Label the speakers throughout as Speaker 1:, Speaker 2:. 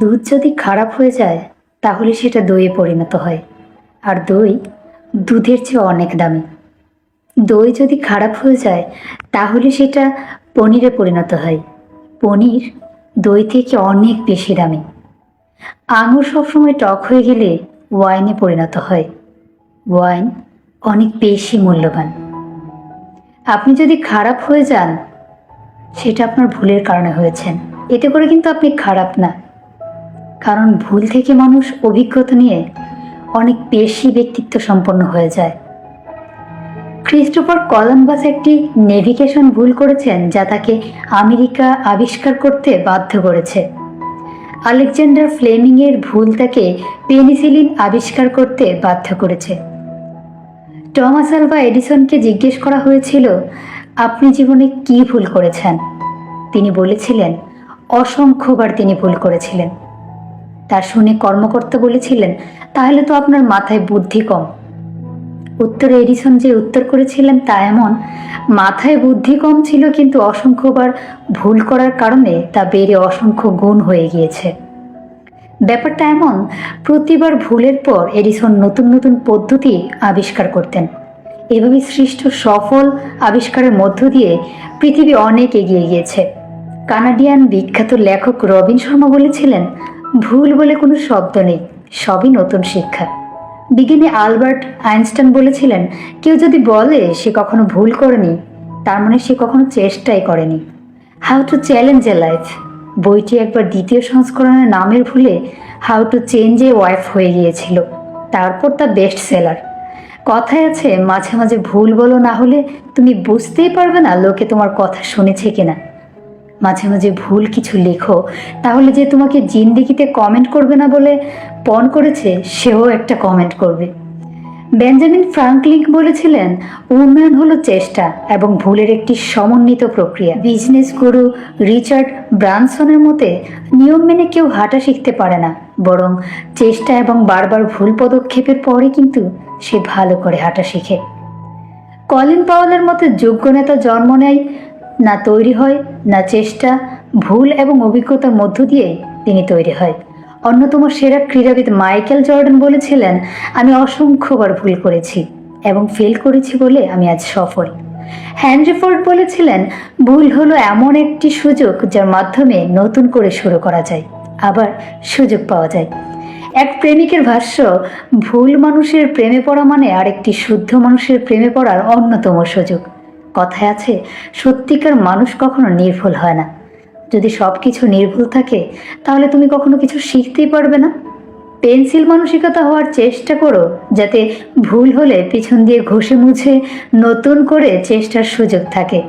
Speaker 1: দুধ যদি খারাপ হয়ে যায়, তাহলে সেটা দইয়ে পরিণত হয়। আর দই দুধের চেয়ে অনেক দামি। দই যদি খারাপ হয়ে যায়, তাহলে সেটা পনিরে পরিণত হয়। পনির দই থেকে অনেক বেশি দামি। আঙুর সবসময় টক হয়ে গেলে ওয়াইনে পরিণত হয়। ওয়াইন অনেক বেশি মূল্যবান। আপনি যদি খারাপ হয়ে যান, সেটা আপনার ভুলের কারণে হয়েছেন এতে করে কিন্তু আপনি খারাপ না। কারণ ভুল থেকে মানুষ অভিজ্ঞতা নিয়ে অনেক বেশি ব্যক্তিত্ব সম্পন্ন হয়ে যায়। ক্রিস্টোফার কলম্বাস একটি নেভিগেশন ভুল করেছেন যা তাকে আমেরিকা আবিষ্কার করতে বাধ্য করেছে। আলেকজান্ডার ফ্লেমিংয়ের ভুল তাকে পেনিসিলিন আবিষ্কার করতে বাধ্য করেছে। টমাস আলভা এডিসনকে জিজ্ঞেস করা হয়েছিল, আপনি জীবনে কি ভুল করেছেন? তিনি বলেছিলেন, অসংখ্যবার তিনি ভুল করেছিলেন। তা শুনে কর্মকর্তা বলেছিলেন, তাহলে তো আপনার মাথায় বুদ্ধি কম। উত্তরে এডিসন যে উত্তর করেছিলেন তা এমন, মাথায় বুদ্ধি কম ছিল কিন্তু অসংখ্যবার ভুল করার কারণে তা বেড়ে অসংখ্য গুণ হয়ে গিয়েছে। ব্যাপারটা এমন, প্রতিবার ভুলের পর এডিসন নতুন নতুন পদ্ধতি আবিষ্কার করতেন। এভাবে সৃষ্ট সফল আবিষ্কারের মধ্য দিয়ে পৃথিবী অনেক এগিয়ে গিয়েছে। কানাডিয়ান বিখ্যাত লেখক রবিন শর্মা বলেছিলেন ভুল বলে কোনো শব্দ নেই, সবই নতুন শিক্ষা। বিজ্ঞানী আলবার্ট আইনস্টাইন বলেছিলেন, কেউ যদি বলে সে কখনো ভুল করেনি, তার মানে সে কখনো চেষ্টাই করেনি। How to challenge a life বইটি একবার দ্বিতীয় সংস্করণের নামের ভুলে how to change a wife হয়ে গিয়েছিল। তারপর তা বেস্ট সেলার কথায় আছে, মাঝে মাঝে ভুল বলো না হলে তুমি বুঝতেই পারবে না লোকে তোমার কথা শুনেছে কিনা। মাঝে মাঝে ভুল কিছু লেখো, তাহলে যে তোমাকে জিন্দিগিতে কমেন্ট করবে না বলে পণ করেছে, সেও একটা কমেন্ট করবে। বেঞ্জামিন ফ্রাঙ্কলিন বলেছিলেন, উন্নয়ন হলো চেষ্টা এবং ভুলের একটি সমন্বিত প্রক্রিয়া। বিজনেস গুরু রিচার্ড ব্রানসনের মতে, নিয়ম মেনে কেউ হাঁটা শিখতে পারে না, বরং চেষ্টা এবং বারবার ভুল পদক্ষেপের পরে কিন্তু সে ভালো করে হাঁটা শিখে। কলিন পাওয়ালের মতে, যোগ্য নেতা জন্ম নেয় না তৈরি হয়, না চেষ্টা, ভুল এবং অভিজ্ঞতার মধ্য দিয়ে তিনি তৈরি হয়। অন্যতম সেরা ক্রীড়াবিদ মাইকেল জর্ডান বলেছিলেন, আমি অসংখ্যবার ভুল করেছি এবং ফেল করেছি বলে আমি আজ সফল। হ্যানরি ফোর্ড বলেছিলেন, ভুল হলো এমন একটি সুযোগ যার মাধ্যমে নতুন করে শুরু করা যায়, আবার সুযোগ পাওয়া যায়। এক প্রেমিকের ভাষ্য, ভুল মানুষের প্রেমে পড়া মানে আরেকটি শুদ্ধ মানুষের প্রেমে পড়ার অন্যতম সুযোগ। কথায় আছে, সত্যিকার মানুষ কখনো নির্ভুল হয় না। যদি সব কিছু নির্ভুল থাকে, তাহলে তুমি কখনো কিছু শিখতেই পারবে না। পেন্সিল মানসিকতা হওয়ার চেষ্টা করো, যাতে ভুল হলে পিছন দিয়ে ঘষে মুছে নতুন করে চেষ্টার সুযোগ থাকে।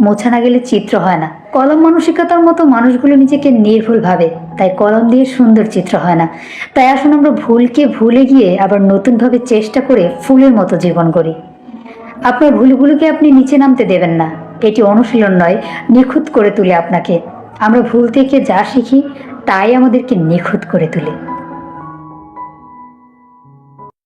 Speaker 1: মোছা না গেলে চিত্র হয় না। কলম মানসিকতার মতো মানুষগুলো নিজেকে নির্ভুল ভাবে, তাই কলম দিয়ে সুন্দর চিত্র হয় না। তাই আসুন আমরা ভুলকে ভুলে গিয়ে আবার নতুনভাবে চেষ্টা করে ফুলের মতো জীবন করি। আপনার ভুলগুলোকে আপনি নিচে নামতে দেবেন না। এটি অনুশীলন নয়, নিখুঁত করে তুলে আপনাকে। আমরা ভুল থেকে যা শিখি, তাই আমাদেরকে নিখুঁত করে তোলে।